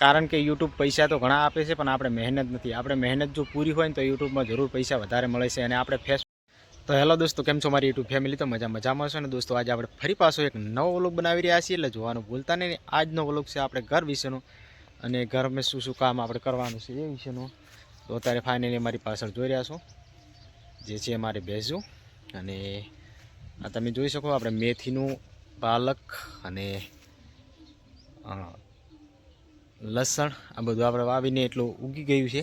કારણ કે યુટ્યુબ પૈસા તો ઘણા આપે છે, પણ આપણે મહેનત નથી. આપણે મહેનત જો પૂરી હોય ને તો યુટ્યુબમાં જરૂર પૈસા વધારે મળે છે અને આપણે ફેસ તો હેલો દોસ્તો, કેમ છો મારી યુટ્યુબ ફેમિલી તો મજા મજામાં છો ને દોસ્તો? આજે આપણે ફરી પાછો એક નવો વ્લોગ બનાવી રહ્યા છીએ, એટલે જોવાનું ભૂલતા નહીં. આજનો વ્લોગ છે આપણે ઘર વિશેનો. અને ઘરમાં શું શું કામ આપણે કરવાનું છે એ વિશેનું. તો અત્યારે ફાઇનલી મારી પાછળ જોઈ રહ્યા છો, જે છે મારે ભેંસું. અને આ તમે જોઈ શકો, આપણે મેથીનું પાલક અને લસણ આ બધું આપણે વાવીને એટલું ઉગી ગયું છે.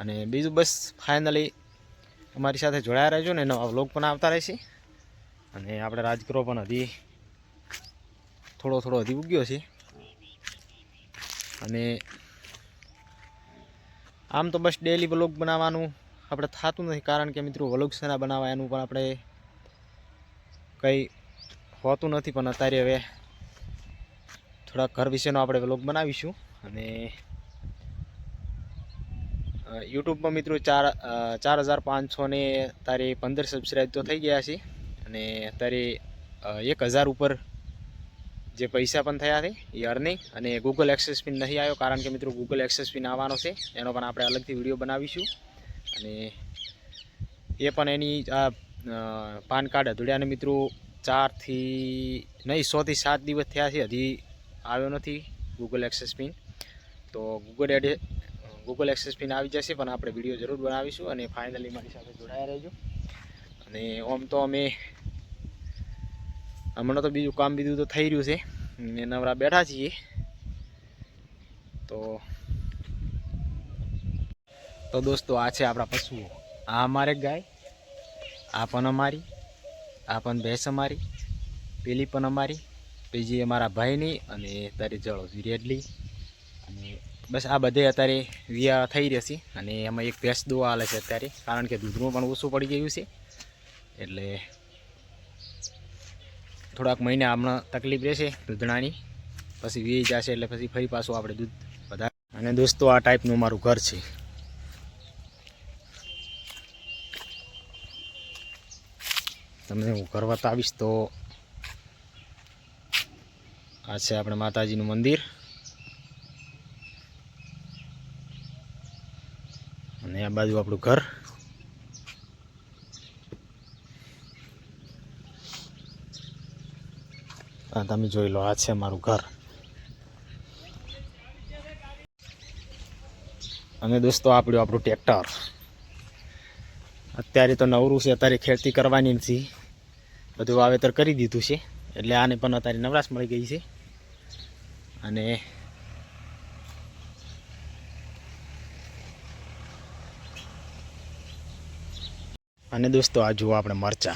અને બીજું બસ ફાઇનલી અમારી સાથે જોડાયા રહેજો ને એનો વ્લોગ પણ આવતા રહેશે. અને આપણે રાજકરો પણ હજી થોડો થોડો હજી ઉગ્યો છે. અને આમ તો બસ ડેલી વ્લોગ બનાવવાનું આપણે થતું નથી, કારણ કે મિત્રો વ્લોગ શેના બનાવવા એનું પણ આપણે કંઈ હોતું નથી, પણ અત્યારે હવે થોડા ઘર વિશેનો આપણે વ્લોગ બનાવીશું. અને યુટ્યુબમાં મિત્રો ચાર ચાર હજાર પાંચસો ને તારે પંદર સબસ્ક્રાઈબ તો થઈ ગયા છે. અને અત્યારે એક હજાર ઉપર જે પૈસા પણ થયા છે, એ અર્નિંગ અને ગૂગલ એક્સેસ પિન નહીં આવ્યો, કારણ કે મિત્રો ગૂગલ એક્સેસ પિન આવવાનો છે. એનો પણ આપણે અલગથી વીડિયો બનાવીશું. અને એ પણ એની આ પાન કાર્ડ અધૂર્યાને મિત્રો ચારથી નહીં, સોથી સાત દિવસ થયા છે. હજી આવ્યો નથી ગૂગલ એક્સેસ પિન તો ગૂગલ એડે ગૂગલ એક્સેસ પિન આવી જશે, પણ આપણે વીડિયો જરૂર બનાવીશું અને ફાઇનલી મારી સાથે જોડાયા રહેજો. અને ઓમ તો અમે, હમણાં તો બીજું કામ બીજું તો થઈ રહ્યું છે. ને નવરા બેઠા છીએ. તો તો દોસ્તો આ છે આપણા પશુઓ. આ અમારે ગાય, આ પણ અમારી, આ પણ ભેંસ અમારી, પેલી પણ અમારી બીજી અમારા ભાઈની અને તારી જળો રેડલી અને બસ આ બધે અત્યારે વિયા થઈ રહેશે અને એમાં એક ભેંસ દોવા હાલે છે અત્યારે, કારણ કે દૂધનું પણ ઓછું પડી ગયું છે. એટલે થોડાક મહિના હમણાં તકલીફ રહેશે દૂધણાની, પછી વી જશે એટલે પછી ફરી પાછું આપણે દૂધ વધારે અને દોસ્તો, આ ટાઈપનું મારું ઘર છે. તમને હું ઘર બતાવીશ તો આ છે આપણે માતાજીનું મંદિર. અને આ બાજુ આપણું ઘર. તમે જોઈ લો, આ છે મારું ઘર. અને દોસ્તો, આપણું આપણું ટ્રેક્ટર. અત્યારે તો નવરું છે, અત્યારે ખેતી કરવાની નથી બધું વાવેતર કરી દીધું છે. એટલે આને પણ અત્યારે નવરાશ મળી ગઈ છે. અને અને દોસ્તો આ જુઓ આપણે મરચાં.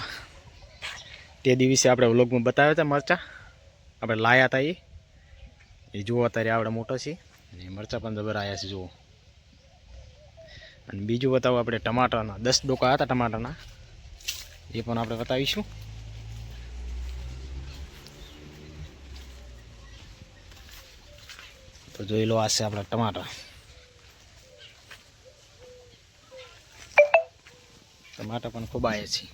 તે દિવસે આપણે વ્લોગમાં બતાવ્યા હતા મરચાં. આપણે લાયા હતા એ. એ જુઓ અત્યારે આપણે મોટો છે અને મરચાં પણ જબર આવ્યા છે, જુઓ. અને બીજું બતાવો આપણે ટમાટાના દસ ડોકા હતા ટમાટાના એ પણ આપણે બતાવીશું. તો જોઈ લો, આ છે આપણા ટમાટા ટમાટા પણ ખૂબ આવે છે.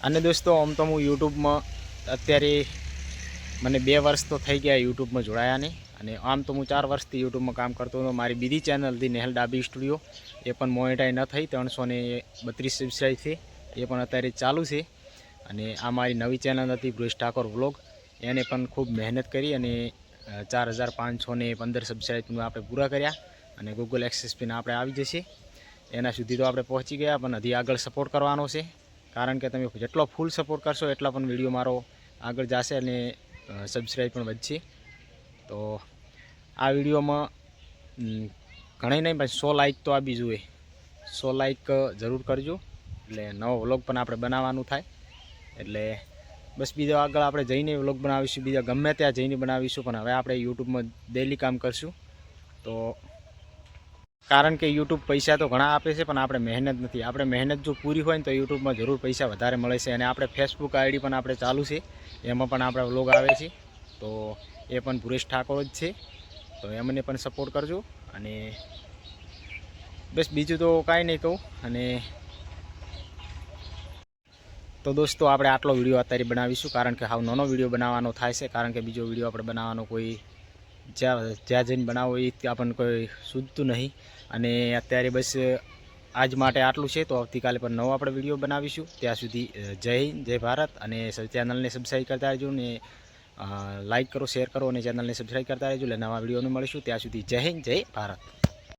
અને દોસ્તો, આમ તો હું યુટ્યુબમાં અત્યારે મને બે વર્ષ તો થઈ ગયા યુટ્યુબમાં જોડાયા નહીં અને આમ તો હું ચાર વર્ષથી યુટ્યુબમાં કામ કરતો હતો. મારી બીજી ચેનલ હતી નેહલ ડાબી સ્ટુડિયો એ પણ મોનિટાઈ ન થઈ, ત્રણસો ને બત્રીસ સબસ્ક્રાઈબ એ પણ અત્યારે ચાલુ છે. અને આ મારી નવી ચેનલ હતી બૃષ ઠાકોર વ્લોગ. એને પણ ખૂબ મહેનત કરી અને ચાર હજાર પાંચસો ને પંદર સબસ્ક્રાઈબ આપણે પૂરા કર્યા અને ગૂગલ એક્સેસ પિન આપણે આવી જશે. એના સુધી તો આપણે પહોંચી ગયા, પણ હજી આગળ સપોર્ટ કરવાનો છે. કારણ કે તમે જેટલો ફૂલ સપોર્ટ કરશો, એટલા પણ વીડિયો મારો આગળ જશે અને સબસ્ક્રાઈબ પણ વધશે. તો આ વિડીયોમાં ઘણી નહીં, પણ સો લાઇક તો આપી જોઈએ સો લાઇક જરૂર કરજો. એટલે નવો વ્લોગ પણ આપણે બનાવવાનું થાય. એટલે બસ બીજો આગળ આપણે જઈને વ્લોગ બનાવીશું. બીજા ગમે ત્યાં જઈને બનાવીશું, પણ હવે આપણે યુટ્યુબમાં ડેલી કામ કરશું. તો કારણ કે યુટ્યુબ પૈસા તો ઘણા આપે છે, પણ આપણે મહેનત નથી. આપણે મહેનત જો પૂરી હોય ને તો યુટ્યુબમાં જરૂર પૈસા વધારે મળે છે. અને આપણે ફેસબુક આઈડી પણ આપણે ચાલુ છે. એમાં પણ આપણા વ્લોગ આવે છે. તો એ પણ ભુરેશ ઠાકોર જ છે. તો એમને પણ સપોર્ટ કરજો. અને બસ બીજું તો કાંઈ નહીં કહું. અને તો દોસ્તો, આપણે આટલો વીડિયો અત્યારે બનાવીશું, કારણ કે હાવ નાનો વીડિયો બનાવવાનો થાય છે. કારણ કે બીજો વીડિયો આપણે બનાવવાનો કોઈ જ્યાં જ્યાં જઈને બનાવો એ આપણને કોઈ સૂઝતું નહીં. અને અત્યારે બસ આજ માટે આટલું છે. તો આવતીકાલે પણ નવો આપણે વીડિયો બનાવીશું. ત્યાં સુધી જય હિન્દ, જય ભારત. અને ચેનલને સબસ્ક્રાઈબ કરતા આવજો ને લાઇક કરો શેર કરો અને ચેનલને સબસ્ક્રાઈબ કરતા રહેજો. એટલે નવા વિડીયોને મળીશું. ત્યાં સુધી જય હિન્દ, જય ભારત.